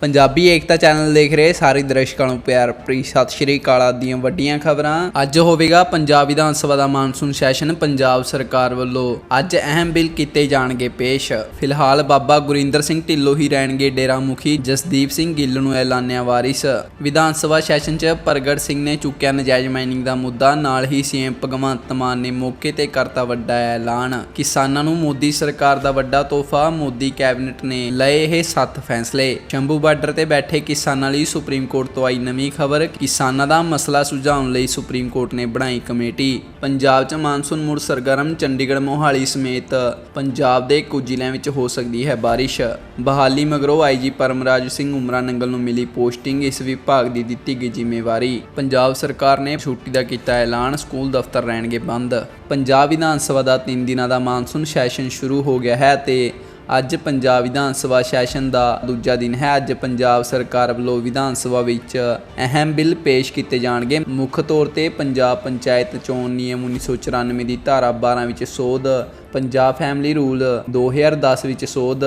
ਪੰਜਾਬੀ ਏਕਤਾ channel ਦੇਖ ਰਹੇ ਸਾਰੇ ਦਰਸ਼ਕਾਂ ਨੂੰ ਪਿਆਰ ਭਰੀ ਸਤਿ ਸ਼੍ਰੀ ਅਕਾਲ ਦੀਆਂ ਵੱਡੀਆਂ ਖਬਰਾਂ। ਅੱਜ ਹੋਵੇਗਾ ਪੰਜਾਬ ਵਿਧਾਨ ਸਭਾ ਦਾ ਮਾਨਸੂਨ ਸੈਸ਼ਨ ਪੰਜਾਬ ਸਰਕਾਰ ਵੱਲੋਂ। ਅੱਜ ਅਹਿਮ ਬਿੱਲ ਕੀਤੇ ਜਾਣਗੇ ਪੇਸ਼। ਫਿਲਹਾਲ ਬਾਬਾ ਗੁਰਿੰਦਰ ਸਿੰਘ ਢਿੱਲੋਂ ਹੀ ਰਹਿਣਗੇ ਡੇਰਾ ਮੁਖੀ ਜਸਦੀਪ ਸਿੰਘ ਗਿੱਲ ਨੂੰ ਐਲਾਨਿਆ ਵਾਰਿਸ। ਵਿਧਾਨ ਸਭਾ ਸੈਸ਼ਨ 'ਚ ਪ੍ਰਗਟ ਸਿੰਘ ਨੇ ਚੁੱਕਿਆ ਨਜਾਇਜ਼ ਮਾਈਨਿੰਗ ਦਾ ਮੁੱਦਾ। ਨਾਲ ਹੀ ਸੀਐਮ ਭਗਵੰਤ ਮਾਨ ਨੇ ਮੌਕੇ ਤੇ ਕਰਤਾ ਵੱਡਾ ਐਲਾਨ। ਕਿਸਾਨਾਂ ਨੂੰ ਮੋਦੀ ਸਰਕਾਰ ਦਾ ਵੱਡਾ ਤੋਹਫਾ, ਮੋਦੀ ਕੈਬਨਿਟ ਨੇ ਲਏ ਇਹ ਸੱਤ ਫੈਸਲੇ। ਸ਼ੰਭੂ ਬਾਰਡਰ ਤੇ ਬੈਠੇ ਕਿਸਾਨਾਂ ਲਈ ਸੁਪਰੀਮ ਕੋਰਟ ਤੋਂ ਆਈ ਨਵੀਂ ਖਬਰ। ਕਿਸਾਨਾਂ ਦਾ ਮਸਲਾ ਸੁਝਾਉਣ ਲਈ ਸੁਪਰੀਮ ਕੋਰਟ ਨੇ ਬਣਾਈ ਕਮੇਟੀ। ਪੰਜਾਬ 'ਚ ਮਾਨਸੂਨ ਮੁੜ ਸਰਗਰਮ, ਚੰਡੀਗੜ੍ਹ ਮੋਹਾਲੀ ਸਮੇਤ ਪੰਜਾਬ ਦੇ ਕੁਝ ਜ਼ਿਲ੍ਹਿਆਂ ਵਿੱਚ ਹੋ ਸਕਦੀ ਹੈ ਬਾਰਿਸ਼। ਬਹਾਲੀ ਮਗਰੋਂ ਆਈਜੀ ਪਰਮਰਾਜ ਸਿੰਘ ਉਮਰਾ ਨੰਗਲ ਨੂੰ ਮਿਲੀ ਪੋਸਟਿੰਗ, ਇਸ ਵਿਭਾਗ ਦੀ ਦਿੱਤੀ ਗਈ ਜ਼ਿੰਮੇਵਾਰੀ। ਪੰਜਾਬ ਸਰਕਾਰ ਨੇ ਛੁੱਟੀ ਦਾ ਕੀਤਾ ਐਲਾਨ, ਸਕੂਲ ਦਫ਼ਤਰ ਰਹਿਣਗੇ ਬੰਦ। ਪੰਜਾਬ ਵਿਧਾਨ ਸਭਾ ਦਾ 3 ਦਿਨਾਂ ਦਾ ਮਾਨਸੂਨ ਸੈਸ਼ਨ ਸ਼ੁਰੂ ਹੋ ਗਿਆ ਹੈ ਤੇ ਅੱਜ ਪੰਜਾਬ ਵਿਧਾਨ ਸਭਾ ਸੈਸ਼ਨ ਦਾ ਦੂਜਾ ਦਿਨ ਹੈ। ਅੱਜ ਪੰਜਾਬ ਸਰਕਾਰ ਵੱਲੋਂ ਵਿਧਾਨ ਸਭਾ ਵਿੱਚ ਅਹਿਮ ਬਿੱਲ ਪੇਸ਼ ਕੀਤੇ ਜਾਣਗੇ। ਮੁੱਖ ਤੌਰ ਤੇ ਪੰਜਾਬ ਪੰਚਾਇਤ ਚੋਣ ਨਿਯਮ 1994 ਦੀ ਧਾਰਾ 12 ਵਿੱਚ ਸੋਧ, ਪੰਜਾਬ ਫੈਮਿਲੀ ਰੂਲ 2010 ਵਿੱਚ ਸੋਧ,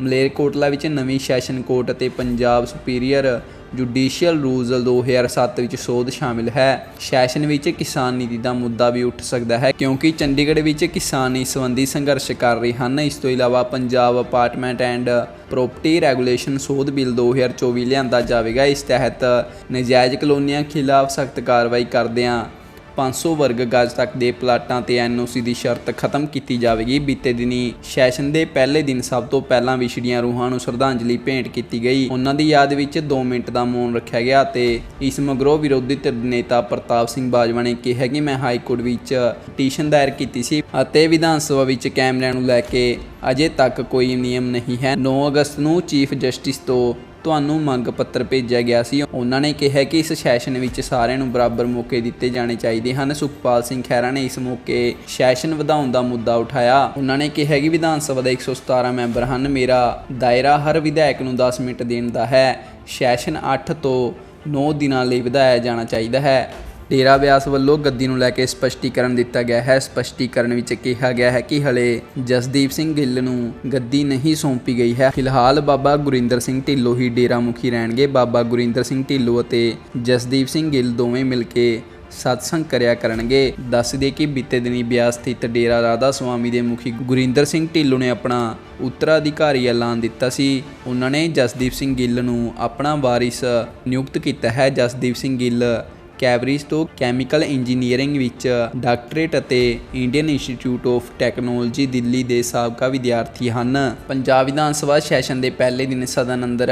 ਮਲੇਰਕੋਟਲਾ ਵਿੱਚ ਨਵੀਂ ਸੈਸ਼ਨ ਕੋਰਟ ਅਤੇ ਪੰਜਾਬ ਸੁਪੀਰੀਅਰ ਜੁਡੀਸ਼ੀਅਲ ਰੂਲਸ 2007 ਵਿੱਚ ਸੋਧ ਸ਼ਾਮਿਲ ਹੈ। ਸੈਸ਼ਨ ਵਿੱਚ ਕਿਸਾਨ ਨੀਤੀ ਦਾ ਮੁੱਦਾ ਵੀ ਉੱਠ ਸਕਦਾ ਹੈ ਕਿਉਂਕਿ ਚੰਡੀਗੜ੍ਹ ਵਿੱਚ ਕਿਸਾਨ ਇਸ ਸੰਬੰਧੀ ਸੰਘਰਸ਼ ਕਰ ਰਹੇ ਹਨ। ਇਸ ਤੋਂ ਇਲਾਵਾ Punjab apartment and property regulation ਸੋਧ ਬਿੱਲ 2024 ਲਿਆਂਦਾ ਜਾਵੇਗਾ। ਇਸ ਤਹਿਤ ਨਜਾਇਜ਼ ਕਲੋਨੀਆਂ ਖਿਲਾਫ ਸਖਤ ਕਾਰਵਾਈ ਕਰਦਿਆਂ 500 ਵਰਗ ਗਜ ਤੱਕ ਦੇ ਪਲਾਟਾਂ ਤੇ ਐਨਓਸੀ ਦੀ ਸ਼ਰਤ ਖਤਮ ਕੀਤੀ ਜਾਵੇਗੀ। ਬੀਤੇ ਦਿਨੀ ਸੈਸ਼ਨ ਦੇ ਪਹਿਲੇ ਦਿਨ ਸਭ ਤੋਂ ਪਹਿਲਾਂ ਵਿਛੜੀਆਂ ਰੂਹਾਂ ਨੂੰ ਸ਼ਰਧਾਂਜਲੀ ਭੇਂਟ ਕੀਤੀ ਗਈ। ਉਹਨਾਂ ਦੀ ਯਾਦ ਵਿੱਚ 2 ਮਿੰਟ ਦਾ ਮੌਨ ਰੱਖਿਆ ਗਿਆ ਤੇ ਇਸ ਮਗਰੋਂ ਵਿਰੋਧੀ ਧਿਰ ਦੇ ਨੇਤਾ ਪ੍ਰਤਾਪ ਸਿੰਘ ਬਾਜਵਾ ਨੇ ਕਿਹਾ ਕਿ ਮੈਂ ਹਾਈ ਕੋਰਟ ਵਿੱਚ ਪਟੀਸ਼ਨ ਦਾਇਰ ਕੀਤੀ ਸੀ ਅਤੇ ਵਿਧਾਨ ਸਭਾ ਵਿੱਚ ਕੈਮਰਿਆਂ ਨੂੰ ਲੈ ਕੇ ਅਜੇ ਤੱਕ ਕੋਈ ਨਿਯਮ ਨਹੀਂ ਹੈ। 9 ਅਗਸਤ ਨੂੰ ਚੀਫ ਜਸਟਿਸ ਤੋਂ ਤੁਹਾਨੂੰ ਮੰਗ ਪੱਤਰ ਭੇਜਿਆ ਗਿਆ ਸੀ। ਉਹਨਾਂ ਨੇ ਕਿਹਾ ਕਿ ਇਸ ਸੈਸ਼ਨ ਵਿੱਚ ਸਾਰਿਆਂ ਨੂੰ ਬਰਾਬਰ ਮੌਕੇ ਦਿੱਤੇ ਜਾਣੇ ਚਾਹੀਦੇ ਹਨ। ਸੁਖਪਾਲ ਸਿੰਘ ਖਹਿਰਾ ਨੇ ਇਸ ਮੌਕੇ ਸੈਸ਼ਨ ਵਧਾਉਣ ਦਾ ਮੁੱਦਾ ਉਠਾਇਆ। ਉਹਨਾਂ ਨੇ ਕਿਹਾ ਕਿ ਵਿਧਾਨ ਸਭਾ ਦੇ 117 ਮੈਂਬਰ ਹਨ। ਮੇਰਾ ਦਾਇਰਾ ਹਰ ਵਿਧਾਇਕ ਨੂੰ 10 ਮਿੰਟ ਦੇਣ ਦਾ ਹੈ। ਸੈਸ਼ਨ 8 ਤੋਂ 9 ਦਿਨਾਂ ਲਈ ਵਧਾਇਆ ਜਾਣਾ ਚਾਹੀਦਾ ਹੈ। ਡੇਰਾ ਬਿਆਸ ਵੱਲੋਂ ਗੱਦੀ ਨੂੰ ਲੈ ਕੇ ਸਪਸ਼ਟੀਕਰਨ ਦਿੱਤਾ ਗਿਆ ਹੈ। ਸਪਸ਼ਟੀਕਰਨ ਵਿੱਚ ਕਿਹਾ ਗਿਆ ਹੈ ਕਿ ਹਲੇ ਜਸਦੀਪ ਸਿੰਘ ਗਿੱਲ ਨੂੰ ਗੱਦੀ ਨਹੀਂ ਸੌਂਪੀ ਗਈ ਹੈ। ਫਿਲਹਾਲ ਬਾਬਾ ਗੁਰਿੰਦਰ ਸਿੰਘ ਢਿੱਲੋਂ ਹੀ ਡੇਰਾ ਮੁਖੀ ਰਹਿਣਗੇ। ਬਾਬਾ ਗੁਰਿੰਦਰ ਸਿੰਘ ਢਿੱਲੋਂ ਅਤੇ ਜਸਦੀਪ ਸਿੰਘ ਗਿੱਲ ਦੋਵੇਂ ਮਿਲ ਕੇ ਸਤਸੰਗ ਕਰਿਆ ਕਰਨਗੇ। ਦੱਸ ਦੇ ਕਿ ਬੀਤੇ ਦਿਨੀ ਬਿਆਸ ਸਥਿਤ ਡੇਰਾ ਰਾਧਾ ਸੁਆਮੀ ਦੇ ਮੁਖੀ ਗੁਰਿੰਦਰ ਸਿੰਘ ਢਿੱਲੋਂ ਨੇ ਆਪਣਾ ਉੱਤਰਾਧਿਕਾਰੀ ਐਲਾਨ ਦਿੱਤਾ ਸੀ। ਉਹਨਾਂ ਨੇ ਜਸਦੀਪ ਸਿੰਘ ਗਿੱਲ ਨੂੰ ਆਪਣਾ ਵਾਰਿਸ ਨਿਯੁਕਤ ਕੀਤਾ ਹੈ। ਜਸਦੀਪ ਸਿੰਘ ਗਿੱਲ ਕੈਬਰਿਜ ਤੋਂ ਕੈਮੀਕਲ ਇੰਜੀਨੀਅਰਿੰਗ ਵਿੱਚ ਡਾਕਟਰੇਟ ਅਤੇ Indian Institute of Technology Delhi ਦੇ ਸਾਬਕਾ ਵਿਦਿਆਰਥੀ ਹਨ। ਪੰਜਾਬ ਵਿਧਾਨ ਸਭਾ ਸੈਸ਼ਨ ਦੇ ਪਹਿਲੇ ਦਿਨ ਸਦਨ ਅੰਦਰ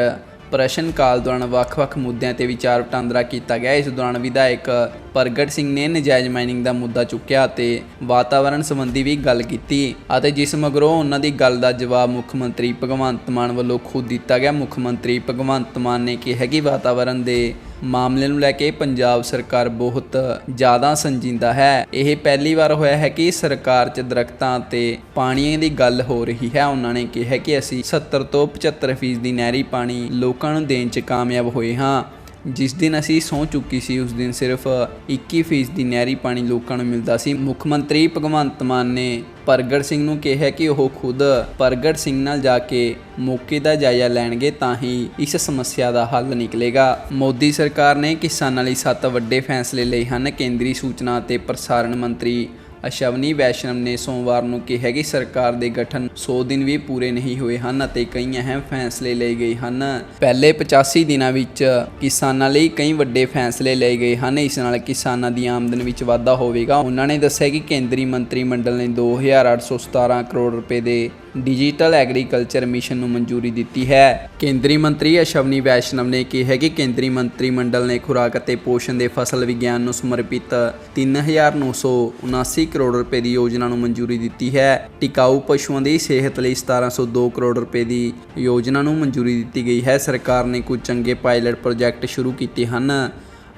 ਪ੍ਰਸ਼ਨ ਕਾਲ ਦੌਰਾਨ ਵੱਖ-ਵੱਖ ਮੁੱਦਿਆਂ ਤੇ ਵਿਚਾਰ ਵਟਾਂਦਰਾ ਕੀਤਾ ਗਿਆ। ਇਸ ਦੌਰਾਨ ਵਿਧਾਇਕ ਪ੍ਰਗਟ ਸਿੰਘ ਨੇ ਨਜਾਇਜ਼ ਮਾਈਨਿੰਗ ਦਾ ਮੁੱਦਾ ਚੁੱਕਿਆ ਅਤੇ ਵਾਤਾਵਰਣ ਸੰਬੰਧੀ ਵੀ ਗੱਲ ਕੀਤੀ ਅਤੇ ਜਿਸ ਮਗਰੋਂ ਉਹਨਾਂ ਦੀ ਗੱਲ ਦਾ ਜਵਾਬ ਮੁੱਖ ਮੰਤਰੀ ਭਗਵੰਤ ਮਾਨ ਵੱਲੋਂ ਖੁਦ ਦਿੱਤਾ ਗਿਆ। ਮੁੱਖ ਮੰਤਰੀ ਭਗਵੰਤ ਮਾਨ ਨੇ ਕਿਹਾ ਕਿ ਵਾਤਾਵਰਣ ਦੇ ਮਾਮਲੇ ਨੂੰ ਲੈ ਕੇ ਪੰਜਾਬ ਸਰਕਾਰ ਬਹੁਤ ਜ਼ਿਆਦਾ ਸੰਜੀਦਾ ਹੈ। ਇਹ ਪਹਿਲੀ ਵਾਰ ਹੋਇਆ ਹੈ ਕਿ ਸਰਕਾਰ 'ਚ ਦਰਖਤਾਂ ਤੇ ਪਾਣੀਆਂ ਦੀ ਗੱਲ ਹੋ ਰਹੀ ਹੈ। ਉਹਨਾਂ ਨੇ ਕਿਹਾ ਕਿ ਅਸੀਂ 70 ਤੋਂ 75% ਫੀਸਦੀ ਨਹਿਰੀ ਪਾਣੀ ਲੋਕਾਂ ਨੂੰ ਦੇਣ 'ਚ ਕਾਮਯਾਬ ਹੋਏ ਹਾਂ। ਜਿਸ ਦਿਨ ਅਸੀਂ ਸੌ ਚੁੱਕੀ ਸੀ, ਉਸ ਦਿਨ ਸਿਰਫ 21% ਫੀਸਦੀ ਨਹਿਰੀ ਪਾਣੀ ਲੋਕਾਂ ਨੂੰ ਮਿਲਦਾ ਸੀ। ਮੁੱਖ ਮੰਤਰੀ ਭਗਵੰਤ ਮਾਨ ਨੇ ਪ੍ਰਗਟ ਸਿੰਘ ਨੂੰ ਕਿਹਾ ਕਿ ਉਹ ਖੁਦ ਪ੍ਰਗਟ ਸਿੰਘ ਨਾਲ ਜਾ ਕੇ ਮੌਕੇ ਦਾ ਜਾਇਜ਼ਾ ਲੈਣਗੇ, ਤਾਂ ਹੀ ਇਸ ਸਮੱਸਿਆ ਦਾ ਹੱਲ ਨਿਕਲੇਗਾ। ਮੋਦੀ ਸਰਕਾਰ ਨੇ ਕਿਸਾਨਾਂ ਲਈ ਸੱਤ ਵੱਡੇ ਫੈਸਲੇ ਲਏ ਹਨ। ਕੇਂਦਰੀ ਸੂਚਨਾ ਅਤੇ ਪ੍ਰਸਾਰਣ ਮੰਤਰੀ ਅਸ਼ਵਨੀ ਵੈਸ਼ਨਵ ਨੇ ਸੋਮਵਾਰ ਨੂੰ ਕਿਹਾ ਕਿ ਸਰਕਾਰ ਦੇ ਗਠਨ 100 ਦਿਨ ਵੀ ਪੂਰੇ ਨਹੀਂ ਹੋਏ ਹਨ ਅਤੇ ਕਈ ਅਹਿਮ ਫੈਸਲੇ ਲਏ ਗਏ ਹਨ। ਪਹਿਲੇ 85 ਦਿਨਾਂ ਵਿੱਚ ਕਿਸਾਨਾਂ ਲਈ ਕਈ ਵੱਡੇ ਫੈਸਲੇ ਲਏ ਗਏ ਹਨ। ਇਸ ਨਾਲ ਕਿਸਾਨਾਂ ਦੀ ਆਮਦਨ ਵਿੱਚ ਵਾਧਾ ਹੋਵੇਗਾ। ਉਹਨਾਂ ਨੇ ਦੱਸਿਆ ਕਿ ਕੇਂਦਰੀ ਮੰਤਰੀ ਮੰਡਲ ਨੇ 2817 ਕਰੋੜ ਰੁਪਏ ਦੇ ਡਿਜੀਟਲ ਐਗਰੀਕਲਚਰ ਮਿਸ਼ਨ ਨੂੰ ਮਨਜ਼ੂਰੀ ਦਿੱਤੀ ਹੈ। ਕੇਂਦਰੀ ਮੰਤਰੀ ਅਸ਼ਵਨੀ ਵੈਸ਼ਨਵ ਨੇ ਕਿਹਾ ਕਿ ਕੇਂਦਰੀ ਮੰਤਰੀ ਮੰਡਲ ਨੇ ਖੁਰਾਕ ਅਤੇ ਪੋਸ਼ਣ ਦੇ ਫਸਲ ਵਿਗਿਆਨ ਨੂੰ ਸਮਰਪਿਤ 3979 ਕਰੋੜ ਰੁਪਏ ਦੀ ਯੋਜਨਾ ਨੂੰ ਮਨਜ਼ੂਰੀ ਦਿੱਤੀ ਹੈ। ਟਿਕਾਊ ਪਸ਼ੂਆਂ ਦੀ ਸਿਹਤ ਲਈ 1702 ਕਰੋੜ ਰੁਪਏ ਦੀ ਯੋਜਨਾ ਨੂੰ ਮਨਜ਼ੂਰੀ ਦਿੱਤੀ ਗਈ ਹੈ। ਸਰਕਾਰ ਨੇ ਕੁਝ ਚੰਗੇ ਪਾਇਲਟ ਪ੍ਰੋਜੈਕਟ ਸ਼ੁਰੂ ਕੀਤੇ ਹਨ।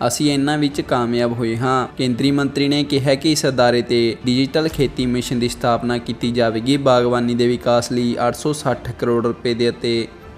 ਅਸੀਂ ਇਹਨਾਂ ਵਿੱਚ ਕਾਮਯਾਬ ਹੋਏ ਹਾਂ। ਕੇਂਦਰੀ ਮੰਤਰੀ ਨੇ ਕਿਹਾ ਕਿ ਇਸ ਅਦਾਰੇ ਤੇ ਡਿਜੀਟਲ ਖੇਤੀ ਮਿਸ਼ਨ ਦੀ ਸਥਾਪਨਾ ਕੀਤੀ ਜਾਵੇਗੀ। ਬਾਗਬਾਨੀ ਦੇ ਵਿਕਾਸ ਲਈ 860 ਕਰੋੜ ਰੁਪਏ ਦੇ ਅਤੇ